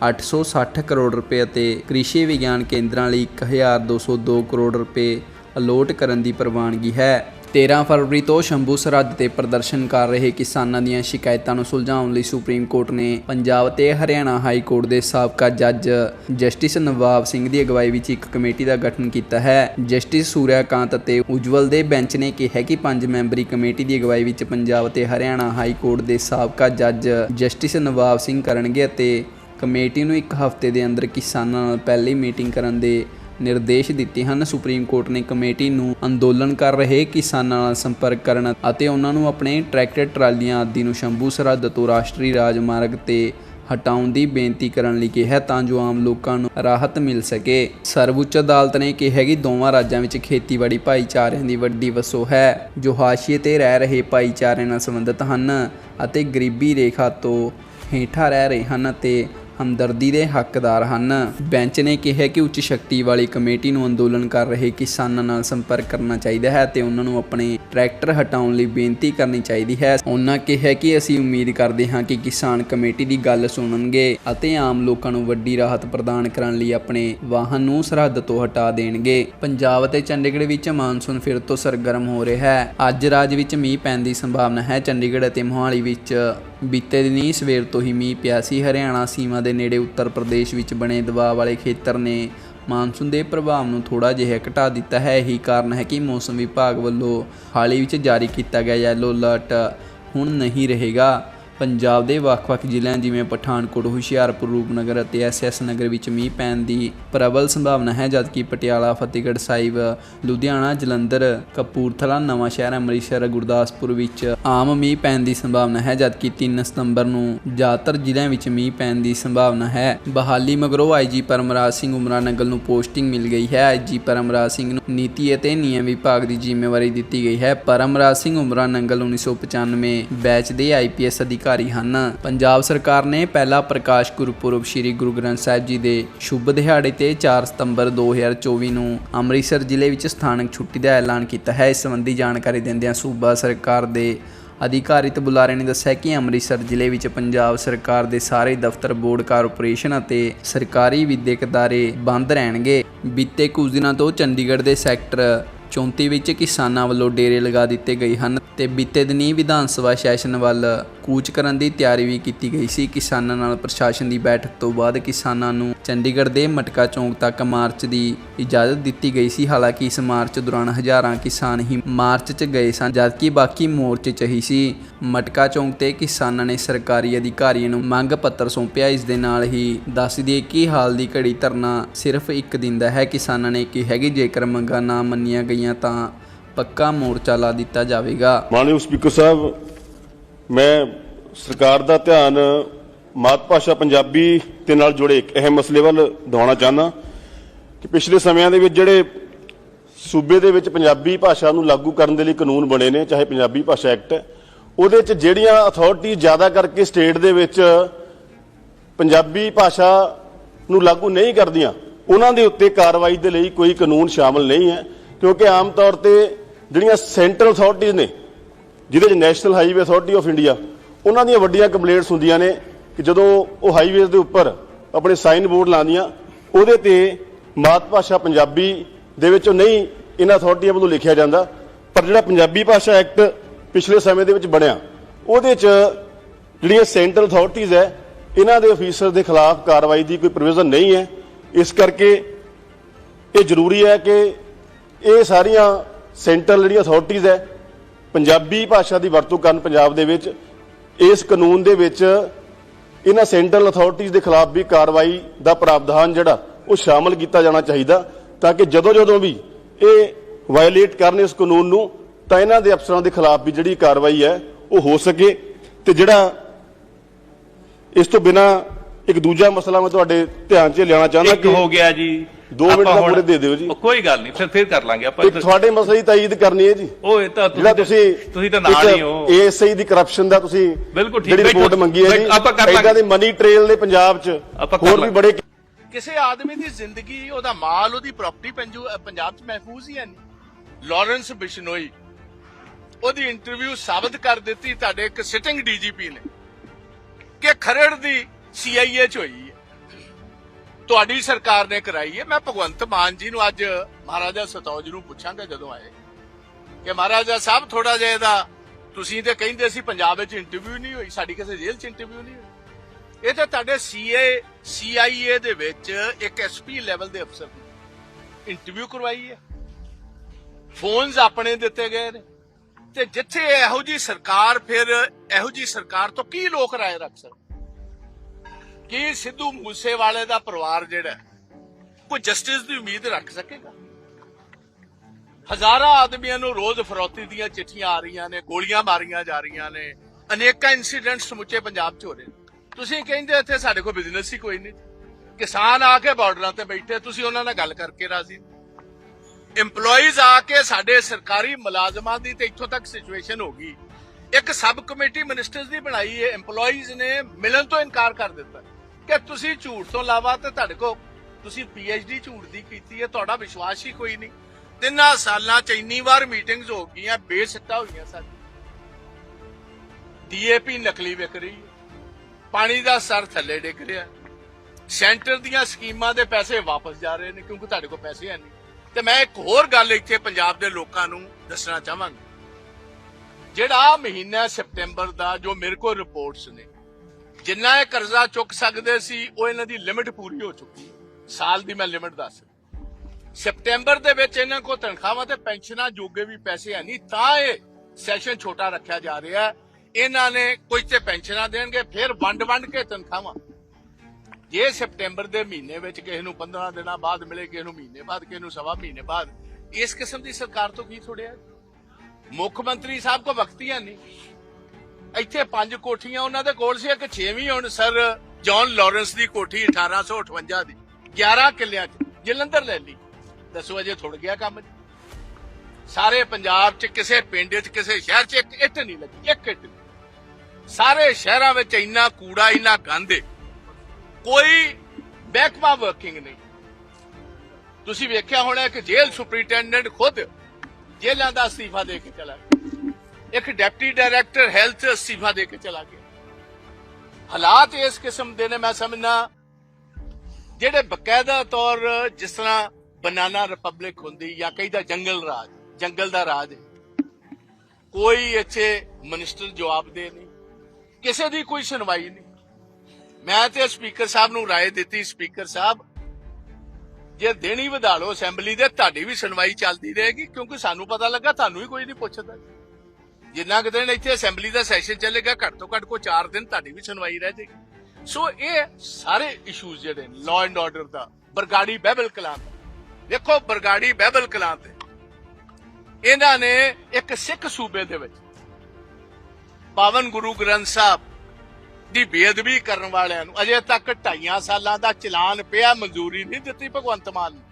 860 ਕਰੋੜ ਰੁਪਏ ਅਤੇ ਕ੍ਰਿਸ਼ੀ ਵਿਗਿਆਨ ਕੇਂਦਰਾਂ ਲਈ 1202 ਕਰੋੜ ਰੁਪਏ ਅਲੋਟ ਕਰਨ ਦੀ ਪ੍ਰਵਾਨਗੀ ਹੈ। 13 ਫਰਵਰੀ ਤੋਂ ਸ਼ੰਭੂ ਸਰਹੱਦ ਤੇ ਪ੍ਰਦਰਸ਼ਨ ਕਰ ਰਹੇ ਕਿਸਾਨਾਂ ਦੀਆਂ ਸ਼ਿਕਾਇਤਾਂ ਨੂੰ ਸੁਲਝਾਉਣ ਲਈ ਸੁਪਰੀਮ ਕੋਰਟ ਨੇ ਪੰਜਾਬ ਤੇ ਹਰਿਆਣਾ ਹਾਈ ਕੋਰਟ ਦੇ ਸਾਬਕਾ ਜੱਜ ਜਸਟਿਸ ਨਵਾਬ ਸਿੰਘ ਦੀ ਅਗਵਾਈ ਵਿੱਚ ਇੱਕ ਕਮੇਟੀ ਦਾ ਗਠਨ ਕੀਤਾ ਹੈ। ਜਸਟਿਸ ਸੂਰਿਆਕਾਂਤ ਅਤੇ ਉਜਵਲ ਦੇ ਬੈਂਚ ਨੇ ਕਿਹਾ ਕਿ ਪੰਜ ਮੈਂਬਰੀ ਕਮੇਟੀ ਦੀ ਅਗਵਾਈ ਵਿੱਚ ਪੰਜਾਬ ਤੇ ਹਰਿਆਣਾ ਹਾਈ ਕੋਰਟ ਦੇ ਸਾਬਕਾ ਜੱਜ ਜਸਟਿਸ ਨਵਾਬ ਸਿੰਘ ਕਰਨਗੇ ਅਤੇ ਕਮੇਟੀ ਨੂੰ ਇੱਕ ਹਫ਼ਤੇ ਦੇ ਅੰਦਰ ਕਿਸਾਨਾਂ ਨਾਲ ਪਹਿਲੀ ਮੀਟਿੰਗ ਕਰਨ ਦੇ ਨਿਰਦੇਸ਼ ਦਿੱਤੇ ਹਨ। ਸੁਪਰੀਮ ਕੋਰਟ ਨੇ ਕਮੇਟੀ ਨੂੰ ਅੰਦੋਲਨ ਕਰ ਰਹੇ ਕਿਸਾਨਾਂ ਨਾਲ ਸੰਪਰਕ ਕਰਨ ਅਤੇ ਉਹਨਾਂ ਨੂੰ ਆਪਣੇ ਟਰੈਕਟਰ ਟਰਾਲੀਆਂ ਆਦਿ ਨੂੰ ਸ਼ੰਭੂ ਸਰਹੱਦ ਤੋਂ ਰਾਸ਼ਟਰੀ ਰਾਜਮਾਰਗ ਤੇ ਹਟਾਉਣ ਦੀ ਬੇਨਤੀ ਕਰਨ ਲਈ ਕਿਹਾ ਤਾਂ ਜੋ ਆਮ ਲੋਕਾਂ ਨੂੰ ਰਾਹਤ ਮਿਲ ਸਕੇ। ਸਰਵਉੱਚ ਅਦਾਲਤ ਨੇ ਕਿਹਾ ਕਿ ਦੋਵਾਂ ਰਾਜਾਂ ਵਿੱਚ ਖੇਤੀਬਾੜੀ ਭਾਈਚਾਰਿਆਂ ਦੀ ਵੱਡੀ ਵਸੋਂ ਹੈ, ਜੋ ਹਾਸ਼ੀਏ ਤੇ ਰਹਿ ਰਹੇ ਭਾਈਚਾਰਿਆਂ ਨਾਲ ਸੰਬੰਧਿਤ ਹਨ ਅਤੇ ਗਰੀਬੀ ਰੇਖਾ ਤੋਂ ਹੇਠਾਂ ਰਹਿ ਰਹੇ ਹਨ ਅਤੇ ਹਮਦਰਦੀ ਦੇ ਹੱਕਦਾਰ ਹਨ। ਬੈਂਚ ਨੇ ਕਿਹਾ ਕਿ ਉੱਚ ਸ਼ਕਤੀ ਵਾਲੀ ਕਮੇਟੀ ਨੂੰ ਅੰਦੋਲਨ ਕਰ ਰਹੇ ਕਿਸਾਨਾਂ ਨਾਲ ਸੰਪਰਕ ਕਰਨਾ ਚਾਹੀਦਾ ਹੈ ਤੇ ਉਹਨਾਂ ਨੂੰ ਆਪਣੇ ਟਰੈਕਟਰ ਹਟਾਉਣ ਲਈ ਬੇਨਤੀ ਕਰਨੀ ਚਾਹੀਦੀ ਹੈ। ਉਹਨਾਂ ਕਿਹਾ ਕਿ ਅਸੀਂ ਉਮੀਦ ਕਰਦੇ ਹਾਂ ਕਿ ਕਿਸਾਨ ਕਮੇਟੀ ਦੀ ਗੱਲ ਸੁਣਨਗੇ ਅਤੇ ਆਮ ਲੋਕਾਂ ਨੂੰ ਵੱਡੀ ਰਾਹਤ ਪ੍ਰਦਾਨ ਕਰਨ ਲਈ ਆਪਣੇ ਵਾਹਨ ਨੂੰ ਸਰਹੱਦ ਤੋਂ ਹਟਾ ਦੇਣਗੇ। ਪੰਜਾਬ ਅਤੇ ਚੰਡੀਗੜ੍ਹ ਵਿੱਚ ਮਾਨਸੂਨ ਫਿਰ ਤੋਂ ਸਰਗਰਮ ਹੋ ਰਿਹਾ ਹੈ। ਅੱਜ ਰਾਜ ਵਿੱਚ ਮੀਂਹ ਪੈਣ ਦੀ ਸੰਭਾਵਨਾ ਹੈ। ਚੰਡੀਗੜ੍ਹ ਅਤੇ ਮੋਹਾਲੀ ਵਿੱਚ ਬੀਤੇ ਦਿਨੀ ਸਵੇਰ ਤੋਂ ਹੀ ਮੀਂਹ ਪਿਆ ਸੀ। ਹਰਿਆਣਾ ਸੀਮਾ ਦੇ ਨੇੜੇ ਉੱਤਰ ਪ੍ਰਦੇਸ਼ ਵਿੱਚ ਬਣੇ ਦਬਾਅ ਵਾਲੇ ਖੇਤਰ ਨੇ ਮਾਨਸੂਨ ਦੇ ਪ੍ਰਭਾਵ ਨੂੰ ਥੋੜਾ ਜਿਹਾ ਘਟਾ ਦਿੱਤਾ ਹੈ। ਇਹੀ ਕਾਰਨ ਹੈ ਕਿ ਮੌਸਮ ਵਿਭਾਗ ਵੱਲੋਂ ਹਾਲ ਹੀ ਵਿੱਚ ਜਾਰੀ ਕੀਤਾ ਗਿਆ ਯੈਲੋ ਅਲਰਟ ਹੁਣ ਨਹੀਂ ਰਹੇਗਾ। ਪੰਜਾਬ ਦੇ ਵੱਖ-ਵੱਖ ਜ਼ਿਲ੍ਹਿਆਂ ਜਿਵੇਂ ਪਠਾਨਕੋਟ, ਹੁਸ਼ਿਆਰਪੁਰ, ਰੂਪਨਗਰ ਅਤੇ ਐਸਐਸ ਨਗਰ ਵਿੱਚ ਮੀਂਹ ਪੈਣ ਦੀ ਪ੍ਰਬਲ ਸੰਭਾਵਨਾ ਹੈ, ਜਦਕਿ ਪਟਿਆਲਾ, ਫਤਿਹਗੜ੍ਹ ਸਾਹਿਬ, ਲੁਧਿਆਣਾ, ਜਲੰਧਰ, ਕਪੂਰਥਲਾ ਨਵਾਂਸ਼ਹਿਰ ਅੰਮ੍ਰਿਤਸਰ, ਗੁਰਦਾਸਪੁਰ ਵਿੱਚ ਆਮ ਮੀਂਹ ਪੈਣ ਦੀ ਸੰਭਾਵਨਾ ਹੈ, ਜਦਕਿ 3 ਸਤੰਬਰ ਨੂੰ ਜ਼ਿਆਦਾਤਰ ਜ਼ਿਲ੍ਹਿਆਂ ਵਿੱਚ ਮੀਂਹ ਪੈਣ ਦੀ ਸੰਭਾਵਨਾ ਹੈ। ਬਹਾਲੀ ਮਗਰੋਂ ਆਈਜੀ ਪਰਮਰਾਜ ਸਿੰਘ ਉਮਰਾ ਨੰਗਲ ਨੂੰ ਪੋਸਟਿੰਗ ਮਿਲ ਗਈ ਹੈ। ਆਈਜੀ ਪਰਮਰਾਜ ਸਿੰਘ ਨੂੰ ਨੀਤੀ ਅਤੇ ਨਿਯਮ ਵਿਭਾਗ ਦੀ ਜ਼ਿੰਮੇਵਾਰੀ ਦਿੱਤੀ ਗਈ ਹੈ। ਪਰਮਰਾਜ ਸਿੰਘ ਉਮਰਾ ਨੰਗਲ 1995 ਬੈਚ ਦੇ ਆਈਪੀਐਸ ਅਧਿਕਾਰੀ ਹਨ। ਪੰਜਾਬ ਸਰਕਾਰ ਨੇ ਪਹਿਲਾ ਪ੍ਰਕਾਸ਼ ਗੁਰਪੁਰਬ ਸ੍ਰੀ ਗੁਰੂ ਗ੍ਰੰਥ ਸਾਹਿਬ ਜੀ ਦੇ ਸ਼ੁਭ ਦਿਹਾੜੇ ਤੇ 4 ਸਤੰਬਰ 2024 ਨੂੰ ਅੰਮ੍ਰਿਤਸਰ ਜ਼ਿਲ੍ਹੇ ਵਿੱਚ ਸਥਾਨਕ ਛੁੱਟੀ ਦਾ ਐਲਾਨ ਕੀਤਾ ਹੈ। ਇਸ ਸੰਬੰਧੀ ਜਾਣਕਾਰੀ ਦਿੰਦਿਆਂ ਸੂਬਾ ਸਰਕਾਰ ਦੇ ਅਧਿਕਾਰਿਤ ਬੁਲਾਰੇ ਨੇ ਦੱਸਿਆ ਕਿ ਅੰਮ੍ਰਿਤਸਰ ਜ਼ਿਲ੍ਹੇ ਵਿੱਚ ਪੰਜਾਬ ਸਰਕਾਰ ਦੇ ਸਾਰੇ ਦਫ਼ਤਰ, ਬੋਰਡ, ਕਾਰਪੋਰੇਸ਼ਨ ਅਤੇ ਸਰਕਾਰੀ ਵਿਦਿਅਕ ਅਦਾਰੇ ਬੰਦ ਰਹਿਣਗੇ। ਬੀਤੇ ਕੁਝ ਦਿਨਾਂ ਤੋਂ ਚੰਡੀਗੜ੍ਹ ਦੇ ਸੈਕਟਰ 34 ਵਿੱਚ ਕਿਸਾਨਾਂ ਵੱਲੋਂ ਡੇਰੇ ਲਗਾ ਦਿੱਤੇ ਗਏ ਹਨ ਤੇ ਬੀਤੇ ਦਿਨੀ ਵਿਧਾਨ ਸਭਾ ਸੈਸ਼ਨ ਵੱਲ ਕੂਚ ਕਰਨ ਦੀ ਤਿਆਰੀ ਵੀ ਕੀਤੀ ਗਈ ਸੀ। ਕਿਸਾਨਾਂ ਨਾਲ ਪ੍ਰਸ਼ਾਸਨ ਦੀ ਬੈਠਕ ਤੋਂ ਬਾਅਦ ਕਿਸਾਨਾਂ ਨੂੰ ਚੰਡੀਗੜ੍ਹ ਦੇ ਮਟਕਾ ਚੌਂਕ ਤੱਕ ਮਾਰਚ ਦੀ ਇਜਾਜ਼ਤ ਦਿੱਤੀ ਗਈ ਸੀ। ਹਾਲਾਂਕਿ ਇਸ ਮਾਰਚ ਦੌਰਾਨ ਹਜ਼ਾਰਾਂ ਕਿਸਾਨ ਹੀ ਮਾਰਚ 'ਚ ਗਏ ਸਨ, ਜਦਕਿ ਬਾਕੀ ਮੋਰਚੇ 'ਚ ਹੀ ਸੀ। ਮਟਕਾ ਚੌਂਕ ਤੇ ਕਿਸਾਨਾਂ ਨੇ ਸਰਕਾਰੀ ਅਧਿਕਾਰੀਆਂ ਨੂੰ ਮੰਗ ਪੱਤਰ ਸੌਂਪਿਆ। ਇਸ ਦੇ ਨਾਲ ਹੀ ਦੱਸ ਦਈਏ ਕਿ ਹਾਲ ਦੀ ਘੜੀ ਧਰਨਾ ਸਿਰਫ ਇੱਕ ਦਿਨ ਦਾ ਹੈ। ਕਿਸਾਨਾਂ ਨੇ ਕਿਹਾ ਕਿ ਜੇਕਰ ਮੰਗਾਂ ਨਾ ਮੰਨੀਆਂ ਗਈਆਂ ਤਾਂ ਪੱਕਾ ਮੋਰਚਾ ਲਾ ਦਿੱਤਾ ਜਾਵੇਗਾ। ਮਾਨਯੋਗ ਸਪੀਕਰ ਸਾਹਿਬ, ਮੈਂ ਸਰਕਾਰ ਦਾ ਧਿਆਨ ਮਾਤ ਭਾਸ਼ਾ ਪੰਜਾਬੀ ਦੇ ਨਾਲ ਜੁੜੇ ਇੱਕ ਅਹਿਮ ਮਸਲੇ ਵੱਲ ਦਿਵਾਉਣਾ ਚਾਹੁੰਦਾ ਕਿ ਪਿਛਲੇ ਸਮਿਆਂ ਦੇ ਵਿੱਚ ਜਿਹੜੇ ਸੂਬੇ ਦੇ ਵਿੱਚ ਪੰਜਾਬੀ ਭਾਸ਼ਾ ਨੂੰ ਲਾਗੂ ਕਰਨ ਦੇ ਲਈ ਕਾਨੂੰਨ ਬਣੇ ਨੇ, ਚਾਹੇ ਪੰਜਾਬੀ ਭਾਸ਼ਾ ਐਕਟ ਹੈ, ਉਹਦੇ 'ਚ ਜਿਹੜੀਆਂ ਅਥਾਰਟੀ ਜ਼ਿਆਦਾ ਕਰਕੇ ਸਟੇਟ ਦੇ ਵਿੱਚ ਪੰਜਾਬੀ ਭਾਸ਼ਾ ਨੂੰ ਲਾਗੂ ਨਹੀਂ ਕਰਦੀਆਂ, ਉਹਨਾਂ ਦੇ ਉੱਤੇ ਕਾਰਵਾਈ ਦੇ ਲਈ ਕੋਈ ਕਾਨੂੰਨ ਸ਼ਾਮਲ ਨਹੀਂ ਹੈ। ਕਿਉਂਕਿ ਆਮ ਤੌਰ ਤੇ ਜਿਹੜੀਆਂ ਸੈਂਟਰਲ ਅਥਾਰਟੀਜ਼ ਨੇ, ਜਿਹਦੇ 'ਚ National Highway Authority of India, ਉਹਨਾਂ ਦੀਆਂ ਵੱਡੀਆਂ ਕੰਪਲੇਂਟਸ ਹੁੰਦੀਆਂ ਨੇ ਕਿ ਜਦੋਂ ਉਹ ਹਾਈਵੇਜ਼ ਦੇ ਉੱਪਰ ਆਪਣੇ ਸਾਈਨ ਬੋਰਡ ਲਾਉਂਦੀਆਂ, ਉਹਦੇ ਤੇ ਮਾਤ ਭਾਸ਼ਾ ਪੰਜਾਬੀ ਦੇ ਵਿੱਚ ਉਹ ਨਹੀਂ ਇਹਨਾਂ ਅਥਾਰਟੀਆਂ ਵੱਲੋਂ ਲਿਖਿਆ ਜਾਂਦਾ, ਪਰ ਜਿਹੜਾ ਪੰਜਾਬੀ ਭਾਸ਼ਾ ਐਕਟ ਪਿਛਲੇ ਸਮੇਂ ਦੇ ਵਿੱਚ ਬਣਿਆ, ਉਹਦੇ 'ਚ ਜਿਹੜੀਆਂ ਸੈਂਟਰਲ ਅਥਾਰਟੀਜ਼ ਹੈ, ਇਹਨਾਂ ਦੇ ਅਫੀਸਰ ਦੇ ਖਿਲਾਫ ਕਾਰਵਾਈ ਦੀ ਕੋਈ ਪ੍ਰੋਵੀਜ਼ਨ ਨਹੀਂ ਹੈ। ਇਸ ਕਰਕੇ ਇਹ ਜ਼ਰੂਰੀ ਹੈ ਕਿ ਇਹ ਸਾਰੀਆਂ ਸੈਂਟਰਲ ਜਿਹੜੀਆਂ ਅਥਾਰਟੀਜ਼ ਹੈ, ਪੰਜਾਬੀ ਭਾਸ਼ਾ ਦੀ ਵਰਤੋਂ ਕਰਨ ਪੰਜਾਬ ਦੇ ਵਿੱਚ, ਇਸ ਕਾਨੂੰਨ ਦੇ ਵਿੱਚ ਇਹਨਾਂ ਸੈਂਟਰਲ ਅਥਾਰਟੀਜ਼ ਦੇ ਖਿਲਾਫ ਵੀ ਕਾਰਵਾਈ ਦਾ ਪ੍ਰਾਵਧਾਨ ਜਿਹੜਾ, ਉਹ ਸ਼ਾਮਲ ਕੀਤਾ ਜਾਣਾ ਚਾਹੀਦਾ, ਤਾਂ ਕਿ ਜਦੋਂ ਜਦੋਂ ਵੀ ਇਹ ਵਾਇਲੇਟ ਕਰਨ ਇਸ ਕਾਨੂੰਨ ਨੂੰ, ਤਾਂ ਇਹਨਾਂ ਦੇ ਅਫਸਰਾਂ ਦੇ ਖਿਲਾਫ ਵੀ ਜਿਹੜੀ ਕਾਰਵਾਈ ਹੈ, ਉਹ ਹੋ ਸਕੇ ਤੇ ਜਿਹੜਾ ਇਸ ਤੋਂ ਬਿਨਾ ਇੱਕ ਦੂਜਾ ਮਸਲਾ ਮੈਂ ਤੁਹਾਡੇ ਧਿਆਨ 'ਚ ਲਿਆਉਣਾ ਚਾਹੁੰਦਾ ਇੱਕ ਹੋ ਗਿਆ ਜੀ। ਦੋ ਮਿੰਟ ਆਪਾਂ ਦਾ ਪੂਰੇ ਦੇ ਦਿਓ ਜੀ। ਉਹ ਕੋਈ ਗੱਲ ਨਹੀਂ ਫਿਰ ਫਿਰ ਕਰ ਲਾਂਗੇ ਆਪਾਂ। ਇੱਕ ਤੁਹਾਡੇ ਮਸਲੇ ਦੀ ਤਾਇਦ ਕਰਨੀ ਹੈ ਜੀ। ਉਹ ਇਹ ਤਾਂ ਜਿਹੜਾ ਤੁਸੀਂ ਤੁਸੀਂ ਤਾਂ ਨਾਲ ਹੀ ਹੋ। ਏਐਸਆਈ ਦੀ ਕਰਪਸ਼ਨ ਦਾ ਤੁਸੀਂ ਬਿਲਕੁਲ ਠੀਕ, ਜਿਹੜੀ ਰਿਪੋਰਟ ਮੰਗੀ ਹੈ ਜੀ। ਆਪਾਂ ਕਰ ਲਾਂਗੇ। ਦੇ ਮਨੀ ਟ੍ਰੇਲ ਦੇ ਪੰਜਾਬ 'ਚ। ਹੋਰ ਵੀ। ਬੜੇ ਕਿਸੇ ਆਦਮੀ ਦੀ ਜ਼ਿੰਦਗੀ ਉਹਦਾ ਮਾਲ ਉਹਦੀ ਪ੍ਰਾਪਰਟੀ ਪੰਜੂ ਪੰਜਾਬ 'ਚ ਮਹਿਫੂਜ਼ ਹੀ ਹੈ ਨਹੀਂ। ਲਾਰੈਂਸ ਬਿਸ਼ਨੋਈ ਉਹਦੀ ਇੰਟਰਵਿਊ ਸਾਬਤ ਕਰ ਦਿੱਤੀ ਤੁਹਾਡੇ ਇੱਕ ਸਿਟਿੰਗ ਡੀਜੀਪੀ ਨੇ। ਕਿ ਖਰੜ ਦੀ ਸੀਆਈਏ 'ਚ ਹੋਈ ਹੈ। ਤੁਹਾਡੀ ਸਰਕਾਰ ਨੇ ਕਰਾਈ ਹੈ। ਮੈਂ ਭਗਵੰਤ ਮਾਨ ਜੀ ਨੂੰ ਅੱਜ ਮਹਾਰਾਜਾ ਸਤੌਜ ਨੂੰ ਪੁੱਛਾਂਗਾ ਜਦੋਂ ਆਏ। ਕਿ ਮਹਾਰਾਜਾ ਸਾਹਿਬ ਥੋੜਾ ਜਿਹਾ ਇਹਦਾ ਤੁਸੀਂ ਤੇ ਕਹਿੰਦੇ ਸੀ, ਪੰਜਾਬ ਵਿੱਚ ਇੰਟਰਵਿਊ ਨਹੀਂ ਹੋਈ, ਸਾਡੀ ਕਿਸੇ ਜੇਲ੍ਹ 'ਚ ਇੰਟਰਵਿਊ ਨਹੀਂ ਹੋਈ। ਇਹ ਤਾਂ ਤੁਹਾਡੇ ਸੀਏ, ਸੀਆਈਏ ਦੇ ਵਿੱਚ ਇੱਕ ਐਸਪੀ ਲੈਵਲ ਦੇ ਅਫਸਰ ਨੇ। ਇੰਟਰਵਿਊ ਕਰਵਾਈ ਹੈ। ਫੋਨਸ ਆਪਣੇ ਦਿੱਤੇ ਗਏ ਨੇ। ਤੇ ਜਿੱਥੇ ਇਹੋ ਜੀ ਸਰਕਾਰ, ਫਿਰ ਇਹੋ ਜੀ ਸਰਕਾਰ ਤੋਂ ਕੀ ਲੋਕ ਰਾਏ ਰੱਖ ਸਕਦੇ? ਕੀ ਸਿੱਧੂ ਮੂਸੇਵਾਲੇ ਦਾ ਪਰਿਵਾਰ ਜਿਹੜਾ ਹੈ, ਕੋਈ ਜਸਟਿਸ ਦੀ ਉਮੀਦ ਰੱਖ ਸਕੇਗਾ? ਹਜ਼ਾਰਾਂ ਆਦਮੀਆਂ ਨੂੰ ਰੋਜ਼ ਫਰੋਤੀ ਦੀਆਂ ਚਿੱਠੀਆਂ ਆ ਰਹੀਆਂ ਨੇ ਗੋਲੀਆਂ ਮਾਰੀਆਂ ਜਾ ਰਹੀਆਂ ਨੇ ਅਨੇਕਾਂ ਇਨਸੀਡੈਂਟ ਸਮੁੱਚੇ ਪੰਜਾਬ 'ਚ ਹੋ ਰਹੇ ਨੇ। ਤੁਸੀਂ ਕਹਿੰਦੇ ਇੱਥੇ ਸਾਡੇ ਕੋਲ ਬਿਜ਼ਨਸ ਹੀ ਕੋਈ ਨਹੀਂ। ਕਿਸਾਨ ਆ ਕੇ ਬਾਰਡਰਾਂ ਤੇ ਬੈਠੇ ਤੁਸੀਂ ਉਹਨਾਂ ਨਾਲ ਗੱਲ ਕਰਕੇ ਰਾਜ਼ੀ? EMPLOYEES ਆ ਕੇ ਸਾਡੇ ਸਰਕਾਰੀ ਮੁਲਾਜ਼ਮਾਂ ਦੀ ਤੇ ਇੱਥੋਂ ਤੱਕ ਸਿਚੁਏਸ਼ਨ ਹੋ ਗਈ। ਇੱਕ ਸਬ ਕਮੇਟੀ ਮਿਨਿਸਟਰਸ ਦੀ ਬਣਾਈ ਹੈ EMPLOYEES ਨੇ ਮਿਲਣ ਤੋਂ ਇਨਕਾਰ ਕਰ ਦਿੱਤਾ। ਕਿ ਤੁਸੀਂ ਝੂਠ ਤੋਂ ਇਲਾਵਾ ਤੇ ਤੁਹਾਡੇ ਕੋਲ ਤੁਸੀਂ PhD ਝੂਠ ਦੀ ਕੀਤੀ ਹੈ, ਤੁਹਾਡਾ ਵਿਸ਼ਵਾਸ ਹੀ ਕੋਈ ਨਹੀਂ। ਤਿੰਨਾਂ ਸਾਲਾਂ ਚ ਇੰਨੀ ਵਾਰ ਮੀਟਿੰਗਸ ਹੋ ਗਈਆਂ, ਬੇਸਿੱਟਾ ਹੋਈਆਂ ਸਾਡੀ ਡੀਏਪੀ ਨਕਲੀ ਵਿਕ ਰਹੀ ਪਾਣੀ ਦਾ ਸਰ ਥੱਲੇ ਡਿੱਗ ਰਿਹਾ ਸੈਂਟਰ ਦੀਆਂ ਸਕੀਮਾਂ ਦੇ ਪੈਸੇ ਵਾਪਸ ਜਾ ਰਹੇ ਨੇ, ਕਿਉਂਕਿ ਤੁਹਾਡੇ ਕੋਲ ਪੈਸੇ ਹੈ ਨਹੀਂ। ਤੇ ਮੈਂ ਇੱਕ ਹੋਰ ਗੱਲ ਇੱਥੇ ਪੰਜਾਬ ਦੇ ਲੋਕਾਂ ਨੂੰ ਦੱਸਣਾ ਚਾਹਾਂਗਾ। ਜਿਹੜਾ ਆਹ ਮਹੀਨਾ ਸਪਟੈਂਬਰ ਦਾ, ਜੋ ਮੇਰੇ ਕੋਲ ਰਿਪੋਰਟਸ ਨੇ ਜਿੰਨਾ ਇਹ ਕਰਜ਼ਾ ਚੁੱਕ ਸਕਦੇ ਸੀ, ਉਹ ਇਹਨਾਂ ਦੀ ਲਿਮਿਟ ਪੂਰੀ ਹੋ ਚੁੱਕੀ ਸਾਲ ਦੀ ਮੈਂ ਲਿਮਿਟ ਦੱਸ ਸਪਟੈਂਬਰ ਦੇ ਵਿੱਚ ਇਹਨਾਂ ਕੋਲ ਤਨਖਾਹਾਂ ਤੇ ਪੈਨਸ਼ਨਾਂ ਜੋਗੇ ਵੀ ਪੈਸੇ ਹੈ ਨਹੀਂ, ਤਾਂ ਇਹ ਸੈਸ਼ਨ ਛੋਟਾ ਰੱਖਿਆ ਜਾ ਰਿਹਾ ਇਹਨਾਂ ਨੇ ਕੁਝ ਤੇ ਪੈਨਸ਼ਨਾਂ ਦੇਣਗੇ, ਫਿਰ ਵੰਡ ਵੰਡ ਕੇ ਤਨਖਾਹਾਂ। ਜੇ ਸਪਟੈਂਬਰ ਦੇ ਮਹੀਨੇ ਵਿੱਚ ਕਿਸੇ ਨੂੰ 15 ਦਿਨਾਂ ਬਾਅਦ ਮਿਲੇ, ਕਿਸੇ ਨੂੰ ਮਹੀਨੇ ਬਾਅਦ, ਕਿਸੇ ਨੂੰ ਸਵਾ ਮਹੀਨੇ ਬਾਅਦ, ਇਸ ਕਿਸਮ ਦੀ ਸਰਕਾਰ ਤੋਂ ਕੀ ਥੋੜਿਆ ਮੁੱਖ ਮੰਤਰੀ ਸਾਹਿਬ ਕੋ ਵਕਤੀਆਂ ਨਹੀਂ। ਇੱਥੇ ਪੰਜ ਕੋਠੀਆਂ ਉਹਨਾਂ ਦੇ ਕੋਲ ਸੀ, ਇੱਕ ਛੇਵੀਂ ਹੁਣ ਸਰ ਜੌਨ ਲਾਰੈਂਸ ਦੀ ਕੋਠੀ 1858 ਦੀ 11 ਕਿੱਲਿਆਂ 'ਚ, ਜਲੰਧਰ ਲੈ ਲਈ। ਦੱਸੋ ਅਜੇ ਥੁੜ ਗਿਆ ਕੰਮ ਸਾਰੇ ਪੰਜਾਬ 'ਚ, ਕਿਸੇ ਪਿੰਡ 'ਚ, ਕਿਸੇ ਸ਼ਹਿਰ 'ਚ ਇੱਕ ਇੱਟ ਨਹੀਂ ਲੱਗੀ, ਇੱਕ ਇੱਟ ਸਾਰੇ ਸ਼ਹਿਰਾਂ ਵਿੱਚ ਇੰਨਾ ਕੂੜਾ, ਇੰਨਾ ਗੰਦ ਹੈ ਕੋਈ ਬੈਕਮਾ ਵਰਕਿੰਗ ਨਹੀਂ। ਤੁਸੀਂ ਵੇਖਿਆ ਹੋਣਾ ਕਿ ਜੇਲ੍ਹ ਸੁਪਰੀਟੈਂਡੈਂਟ ਖੁਦ ਜੇਲ੍ਹਾਂ ਦਾ ਅਸਤੀਫਾ ਦੇ ਕੇ ਚਲਾ ਗਿਆ। ਇੱਕ ਡਿਪਟੀ ਡਾਇਰੈਕਟਰ ਹੈਲਥ ਅਸਤੀਫਾ ਦੇ ਕੇ ਚਲਾ ਗਿਆ ਹਾਲਾਤ ਇਸ ਕਿਸਮ ਦੇ ਨੇ ਮੈਂ ਸਮਝਣਾ ਜਿਹੜੇ ਬਕਾਇਦਾ ਤੌਰ ਜਿਸ ਤਰ੍ਹਾਂ ਬਨਾਨਾ ਰਿਪਬਲਿਕ ਹੁੰਦੀ ਜਾਂ ਕਈ ਦਾ ਜੰਗਲ ਰਾਜ ਜੰਗਲ ਦਾ ਰਾਜ ਹੈ ਕੋਈ ਇੱਥੇ ਮਿਨਿਸਟਰ ਜਵਾਬ ਦੇ ਨਹੀਂ ਕਿਸੇ ਦੀ ਕੋਈ ਸੁਣਵਾਈ ਨਹੀਂ ਮੈਂ ਤੇ ਸਪੀਕਰ ਸਾਹਿਬ ਨੂੰ ਰਾਏ ਦਿੱਤੀ ਸਪੀਕਰ ਸਾਹਿਬ ਜੇ ਦੇਣੀ ਵਧਾ ਲਓ ਅਸੈਂਬਲੀ ਦੇ ਤੁਹਾਡੀ ਵੀ ਸੁਣਵਾਈ ਚੱਲਦੀ ਰਹੇਗੀ ਕਿਉਂਕਿ ਸਾਨੂੰ ਪਤਾ ਲੱਗਾ ਤੁਹਾਨੂੰ ਹੀ ਕੋਈ ਨਹੀਂ ਪੁੱਛਦਾ ਜਿੰਨਾ ਕੁ ਦਿਨ ਇੱਥੇ ਅਸੈਂਬਲੀ ਦਾ ਸੈਸ਼ਨ ਚੱਲੇਗਾ, ਘੱਟ ਤੋਂ ਘੱਟ ਕੋਈ 4 ਦਿਨ ਤੁਹਾਡੀ ਵੀ ਸੁਣਵਾਈ ਰਹਿ ਜਾਏਗੀ। ਸੋ ਇਹ ਸਾਰੇ ਇਸ਼ੂਜ਼ ਜਿਹੜੇ ਨੇ ਲਾਅ ਐਂਡ ਆਰਡਰ ਦਾ, ਬਰਗਾੜੀ ਬਹਿਬਲ ਕਲਾਂ ਦਾ। ਦੇਖੋ, ਬਰਗਾੜੀ ਬਹਿਬਲ ਕਲਾਂ ਤੇ ਇਹਨਾਂ ਨੇ ਇੱਕ ਸਿੱਖ ਸੂਬੇ ਦੇ ਵਿੱਚ ਪਾਵਨ ਗੁਰੂ ਗ੍ਰੰਥ ਸਾਹਿਬ ਦੀ ਬੇਅਦਬੀ ਕਰਨ ਵਾਲਿਆਂ ਨੂੰ ਅਜੇ ਤੱਕ 2.5 ਸਾਲਾਂ ਦਾ ਚਲਾਨ ਪਿਆ, ਮਨਜ਼ੂਰੀ ਨਹੀਂ ਦਿੱਤੀ ਭਗਵੰਤ ਮਾਨ ਨੇ।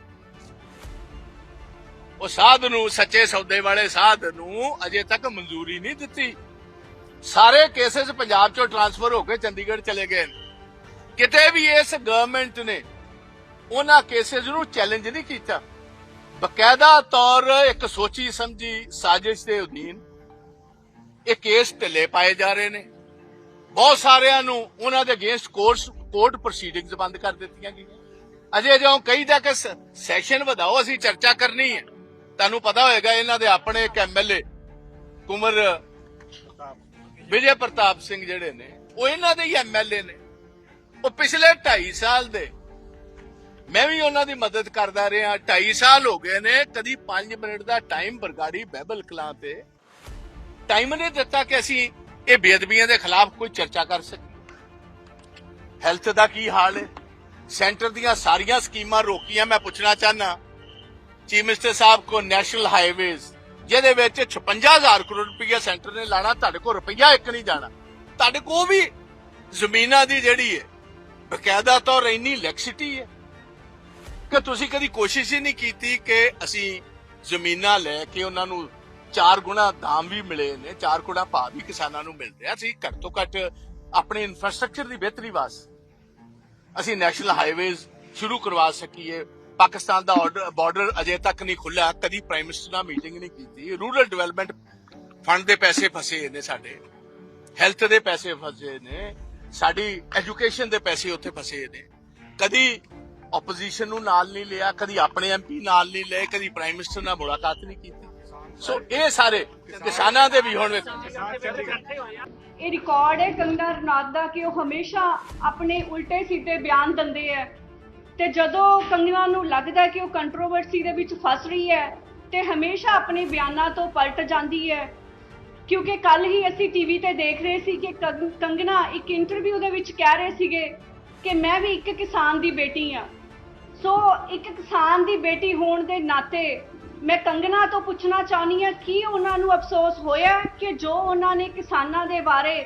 ਉਹ ਸਾਧ ਨੂੰ, ਸੱਚੇ ਸੌਦੇ ਵਾਲੇ ਸਾਧ ਨੂੰ ਅਜੇ ਤੱਕ ਮਨਜ਼ੂਰੀ ਨਹੀਂ ਦਿੱਤੀ। ਸਾਰੇ ਕੇਸਸ ਪੰਜਾਬ ਚੋਂ ਟਰਾਂਸਫਰ ਹੋ ਕੇ ਚੰਡੀਗੜ੍ਹ ਚਲੇ ਗਏ ਨੇ। ਕਿਤੇ ਵੀ ਇਸ ਗਵਰਨਮੈਂਟ ਨੇ ਉਹਨਾਂ ਕੇਸਸ ਨੂੰ ਚੈਲੰਜ ਨਹੀਂ ਕੀਤਾ। ਬਕਾਇਦਾ ਤੌਰ ਇੱਕ ਸੋਚੀ ਸਮਝੀ ਸਾਜ਼ਿਸ਼ ਦੇ ਅਧੀਨ ਇਹ ਕੇਸ ਢਿੱਲੇ ਪਾਏ ਜਾ ਰਹੇ ਨੇ। ਬਹੁਤ ਸਾਰਿਆਂ ਨੂੰ ਉਹਨਾਂ ਦੇ ਅਗੇਂਸਟ ਕੋਰਟ ਕੋਰਟ ਪ੍ਰੋਸੀਡਿੰਗਸ ਬੰਦ ਕਰ ਦਿੱਤੀਆਂ ਗਈਆਂ। ਅਜੇ ਜਦੋਂ ਕਹੀਦਾ ਕਿ ਸ- ਸੈਸ਼ਨ ਵਧਾਓ, ਅਸੀਂ ਚਰਚਾ ਕਰਨੀ ਹੈ। ਤੁਹਾਨੂੰ ਪਤਾ ਹੋਏਗਾ, ਇਹਨਾਂ ਦੇ ਆਪਣੇ ਇੱਕ ਐਮਐਲਏ ਕੁਮਰ, ਵਿਜੇ ਪ੍ਰਤਾਪ ਸਿੰਘ ਜਿਹੜੇ ਨੇ, ਉਹ ਇਹਨਾਂ ਦੇ ਹੀ ਐਮਐਲਏ ਨੇ। ਉਹ ਪਿਛਲੇ 2.5 ਸਾਲ ਦੇ। ਮੈਂ ਵੀ ਉਹਨਾਂ ਦੀ ਮਦਦ ਕਰਦਾ ਰਿਹਾ। 2.5 ਸਾਲ ਹੋ ਗਏ ਨੇ, ਕਦੀ 5 ਮਿੰਟ ਦਾ ਟਾਈਮ ਬਰਗਾੜੀ ਬਹਿਬਲ ਕਲਾਂ ਤੇ। ਟਾਈਮ ਨਹੀਂ ਦਿੱਤਾ ਕਿ ਅਸੀਂ ਇਹ ਬੇਅਦਬੀਆਂ ਦੇ ਖਿਲਾਫ ਕੋਈ ਚਰਚਾ ਕਰ ਸਕੀਏ। ਹੈਲਥ ਦਾ ਕੀ ਹਾਲ ਹੈ? ਸੈਂਟਰ ਦੀਆਂ ਸਾਰੀਆਂ ਸਕੀਮਾਂ ਰੋਕੀਆਂ, ਮੈਂ ਪੁੱਛਣਾ ਚਾਹਨਾ ਚੀਫ ਮਿਨਿਸਟਰ ਸਾਹਿਬ ਕੋ ਨੈਸ਼ਨਲ ਹਾਈਵੇਜ਼, ਜਿਹਦੇ ਵਿੱਚ 56000 ਕਰੋੜ ਰੁਪਈਆ ਸੈਂਟਰ ਨੇ ਲਾਣਾ, ਤੁਹਾਡੇ ਕੋਲ ਰੁਪਈਆ ਇੱਕ ਨਹੀਂ ਜਾਣਾ। ਤੁਹਾਡੇ ਕੋਲ ਵੀ ਜ਼ਮੀਨਾਂ ਦੀ ਜਿਹੜੀ ਹੈ ਬਕਾਇਦਾ ਤੌਰ ਇੰਨੀ ਲੈਕਸਿਟੀ ਹੈ ਕਿ ਤੁਸੀਂ ਕਦੀ ਕੋਸ਼ਿਸ਼ ਹੀ ਨਹੀਂ ਕੀਤੀ ਕਿ ਅਸੀਂ ਜ਼ਮੀਨਾਂ ਲੈ ਕੇ ਉਹਨਾਂ ਨੂੰ ਚਾਰ ਗੁਣਾ ਦਾਮ ਵੀ ਮਿਲੇ ਨੇ, ਚਾਰ ਗੁਣਾ ਭਾਅ ਵੀ ਕਿਸਾਨਾਂ ਨੂੰ ਮਿਲ ਰਿਹਾ ਅਸੀਂ ਘੱਟ ਤੋਂ ਘੱਟ ਆਪਣੇ ਇਨਫਰਾਸਟ੍ਰਕਚਰ ਦੀ ਬਿਹਤਰੀ ਵਾਸਤੇ ਅਸੀਂ ਨੈਸ਼ਨਲ ਹਾਈਵੇਜ਼ ਸ਼ੁਰੂ ਕਰਵਾ ਸਕੀਏ। ਪਾਕਿਸਤਾਨ ਦਾ ਬਾਰਡਰ ਅਜੇ ਤੱਕ ਨਹੀਂ ਖੁੱਲਿਆ ਕਦੀ ਪ੍ਰਾਈਮ ਮਿਨਿਸਟਰ ਨਾਲ ਮੀਟਿੰਗ ਨਹੀਂ ਕੀਤੀ। ਰੂਰਲ ਡਿਵੈਲਪਮੈਂਟ ਫੰਡ ਦੇ ਪੈਸੇ ਫਸੇ ਨੇ ਸਾਡੇ। ਹੈਲਥ ਦੇ ਪੈਸੇ ਫਸੇ ਨੇ। ਸਾਡੀ ਐਜੂਕੇਸ਼ਨ ਦੇ ਪੈਸੇ ਉੱਥੇ ਫਸੇ ਨੇ। ਕਦੀ ਆਪੋਜੀਸ਼ਨ ਨੂੰ ਨਾਲ ਨਹੀਂ ਲਿਆ, ਕਦੀ ਆਪਣੇ ਐਮਪੀ ਨਾਲ ਨਹੀਂ ਲਏ, ਕਦੀ ਪ੍ਰਾਈਮ ਮਿਨਿਸਟਰ ਨਾਲ ਮੁਲਾਕਾਤ ਨਹੀਂ ਕੀਤੀ। ਸੋ ਇਹ ਸਾਰੇ ਕਿਸਾਨਾਂ ਦੇ ਵੀ ਹੁਣ ਇਹ ਰਿਕਾਰਡ ਹੈ ਕੰਗਨਾ ਰਣੌਤ ਦਾ ਕਿ ਉਹ ਹਮੇਸ਼ਾ ਆਪਣੇ ਉਲਟੇ ਸਿੱਧੇ ਬਿਆਨ ਦਿੰਦੇ ਹੈ ਤੇ ਜਦੋਂ ਕੰਗਨਾ ਨੂੰ ਲੱਗਦਾ ਕਿ ਉਹ ਕੰਟਰੋਵਰਸੀ ਦੇ ਵਿੱਚ ਫਸ ਰਹੀ ਹੈ ਤੇ ਹਮੇਸ਼ਾ ਆਪਣੇ ਬਿਆਨਾਂ ਤੋਂ ਪਲਟ ਜਾਂਦੀ ਹੈ, ਕਿਉਂਕਿ ਕੱਲ ਹੀ ਅਸੀਂ ਟੀਵੀ ਤੇ ਦੇਖ ਰਹੇ ਸੀ ਕਿ ਕੰਗ- ਕੰਗਨਾ ਇੱਕ ਇੰਟਰਵਿਊ ਦੇ ਵਿੱਚ ਕਹਿ ਰਹੇ ਸੀਗੇ ਕਿ ਮੈਂ ਵੀ ਇੱਕ ਕਿਸਾਨ ਦੀ ਬੇਟੀ ਆ ਸੋ ਇੱਕ ਕਿਸਾਨ ਦੀ ਬੇਟੀ ਹੋਣ ਦੇ ਨਾਤੇ ਮੈਂ ਕੰਗਨਾ ਤੋਂ ਪੁੱਛਣਾ ਚਾਹੁੰਦੀ ਹਾਂ, ਕੀ ਉਹਨਾਂ ਨੂੰ ਅਫਸੋਸ ਹੋਇਆ ਕਿ ਜੋ ਉਹਨਾਂ ਨੇ ਕਿਸਾਨਾਂ ਦੇ ਬਾਰੇ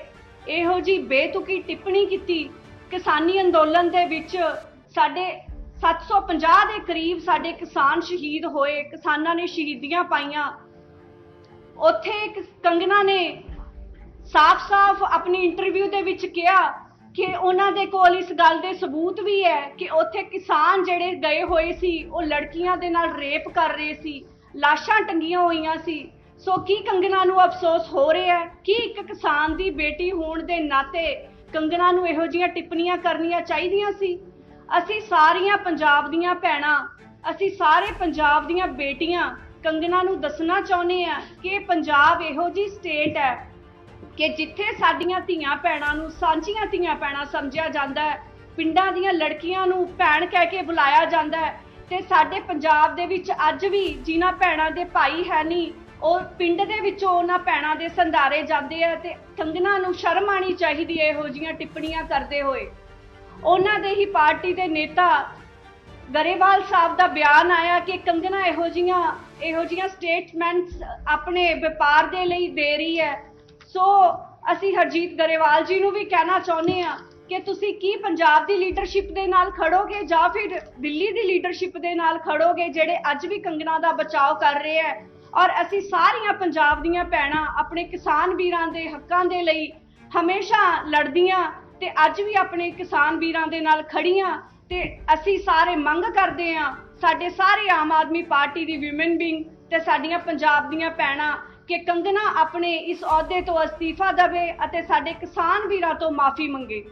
ਇਹੋ ਜੀ ਬੇਤੁਕੀ ਟਿੱਪਣੀ ਕੀਤੀ ਕਿਸਾਨੀ ਅੰਦੋਲਨ ਦੇ ਵਿੱਚ ਸਾਡੇ 750 ਦੇ ਕਰੀਬ ਸਾਡੇ ਕਿਸਾਨ ਸ਼ਹੀਦ ਹੋਏ, ਕਿਸਾਨਾਂ ਨੇ ਸ਼ਹੀਦੀਆਂ ਪਾਈਆਂ। ਉੱਥੇ ਇੱਕ ਕੰਗਨਾ ਨੇ ਸਾਫ਼-ਸਾਫ਼ ਆਪਣੀ ਇੰਟਰਵਿਊ ਦੇ ਵਿੱਚ ਕਿਹਾ ਕਿ ਉਹਨਾਂ ਦੇ ਕੋਲ ਇਸ ਗੱਲ ਦੇ ਸਬੂਤ ਵੀ ਹੈ ਕਿ ਉੱਥੇ ਕਿਸਾਨ ਜਿਹੜੇ ਗਏ ਹੋਏ ਸੀ, ਉਹ ਲੜਕੀਆਂ ਦੇ ਨਾਲ ਰੇਪ ਕਰ ਰਹੇ ਸੀ, ਲਾਸ਼ਾਂ ਟੰਗੀਆਂ ਹੋਈਆਂ ਸੀ। ਸੋ ਕੀ ਕੰਗਨਾ ਨੂੰ ਅਫਸੋਸ ਹੋ ਰਿਹਾ ਹੈ? ਕਿ ਇੱਕ ਕਿਸਾਨ ਦੀ ਬੇਟੀ ਹੋਣ ਦੇ ਨਾਤੇ ਕੰਗਨਾ ਨੂੰ ਇਹੋ ਜਿਹੀਆਂ ਟਿੱਪਣੀਆਂ ਕਰਨੀਆਂ ਚਾਹੀਦੀਆਂ ਸੀ? ਅਸੀਂ ਸਾਰੀਆਂ ਪੰਜਾਬ ਦੀਆਂ ਭੈਣਾਂ, ਅਸੀਂ ਸਾਰੇ ਪੰਜਾਬ ਦੀਆਂ ਬੇਟੀਆਂ ਕੰਗਨਾ ਨੂੰ ਦੱਸਣਾ ਚਾਹੁੰਦੇ ਆ ਕਿ ਪੰਜਾਬ ਇਹੋ ਜੀ ਸਟੇਟ ਹੈ ਕਿ ਜਿੱਥੇ ਸਾਡੀਆਂ ਧੀਆਂ ਭੈਣਾਂ ਨੂੰ ਸਾਂਝੀਆਂ ਧੀਆਂ ਭੈਣਾਂ ਸਮਝਿਆ ਜਾਂਦਾ ਹੈ, ਪਿੰਡਾਂ ਦੀਆਂ ਲੜਕੀਆਂ ਨੂੰ ਭੈਣ ਕਹਿ ਕੇ ਬੁਲਾਇਆ ਜਾਂਦਾ ਹੈ ਤੇ ਸਾਡੇ ਪੰਜਾਬ ਦੇ ਵਿੱਚ ਅੱਜ ਵੀ ਜਿਨ੍ਹਾਂ ਭੈਣਾਂ ਦੇ ਭਾਈ ਹੈ ਨਹੀਂ ਉਹ ਪਿੰਡ ਦੇ ਵਿੱਚੋਂ ਉਹਨਾਂ ਭੈਣਾਂ ਦੇ ਸੰਧਾਰੇ ਜਾਂਦੇ ਆ ਤੇ ਕੰਗਨਾ ਨੂੰ ਸ਼ਰਮ ਆਣੀ ਚਾਹੀਦੀ ਹੈ ਇਹੋ ਜੀਆਂ ਟਿੱਪਣੀਆਂ ਕਰਦੇ ਹੋਏ। ਉਹਨਾਂ ਦੇ ਹੀ ਪਾਰਟੀ ਦੇ ਨੇਤਾ ਗਰੇਵਾਲ ਸਾਹਿਬ ਦਾ ਬਿਆਨ ਆਇਆ ਕਿ ਕੰਗਨਾ ਇਹੋ ਜੀਆਂ ਇਹੋ ਜੀਆਂ ਸਟੇਟਮੈਂਟਸ ਆਪਣੇ ਵਪਾਰ ਦੇ ਲਈ ਦੇ ਰਹੀ ਹੈ। ਸੋ ਅਸੀਂ ਹਰਜੀਤ ਗਰੇਵਾਲ ਜੀ ਨੂੰ ਵੀ ਕਹਿਣਾ ਚਾਹੁੰਦੇ ਆ ਕਿ ਤੁਸੀਂ ਕੀ ਪੰਜਾਬ ਦੀ ਲੀਡਰਸ਼ਿਪ ਦੇ ਨਾਲ ਖੜੋਗੇ ਜਾਂ ਫਿਰ ਦਿੱਲੀ ਦੀ ਲੀਡਰਸ਼ਿਪ ਦੇ ਨਾਲ ਖੜੋਗੇ, ਜਿਹੜੇ ਅੱਜ ਵੀ ਕੰਗਨਾ ਦਾ ਬਚਾਅ ਕਰ ਰਹੇ ਹੈ। ਔਰ ਅਸੀਂ ਸਾਰੀਆਂ ਪੰਜਾਬ ਦੀਆਂ ਭੈਣਾਂ ਆਪਣੇ ਕਿਸਾਨ ਵੀਰਾਂ ਦੇ ਹੱਕਾਂ ਦੇ ਲਈ ਹਮੇਸ਼ਾ ਲੜਦੀਆਂ ਤੇ ਅੱਜ ਵੀ ਆਪਣੇ ਕਿਸਾਨ ਵੀਰਾਂ ਦੇ ਨਾਲ ਖੜੀ ਖੜੀਆਂ ਤੇ ਅਸੀਂ ਸਾਰੇ ਮੰਗ ਕਰਦੇ ਹਾਂ, ਸਾਡੇ ਸਾਰੇ ਆਮ ਆਦਮੀ ਪਾਰਟੀ ਦੀ ਵਿਮਨ ਵਿੰਗ ਤੇ ਸਾਡੀਆਂ ਪੰਜਾਬ ਦੀਆਂ ਭੈਣਾਂ ਕਿ ਕੰਗਨਾ ਆਪਣੇ ਇਸ ਅਹੁਦੇ ਤੋਂ ਅਸਤੀਫਾ ਦੇਵੇ ਅਤੇ ਸਾਡੇ ਕਿਸਾਨ ਵੀਰਾਂ ਤੋਂ ਮਾਫੀ ਮੰਗੇ।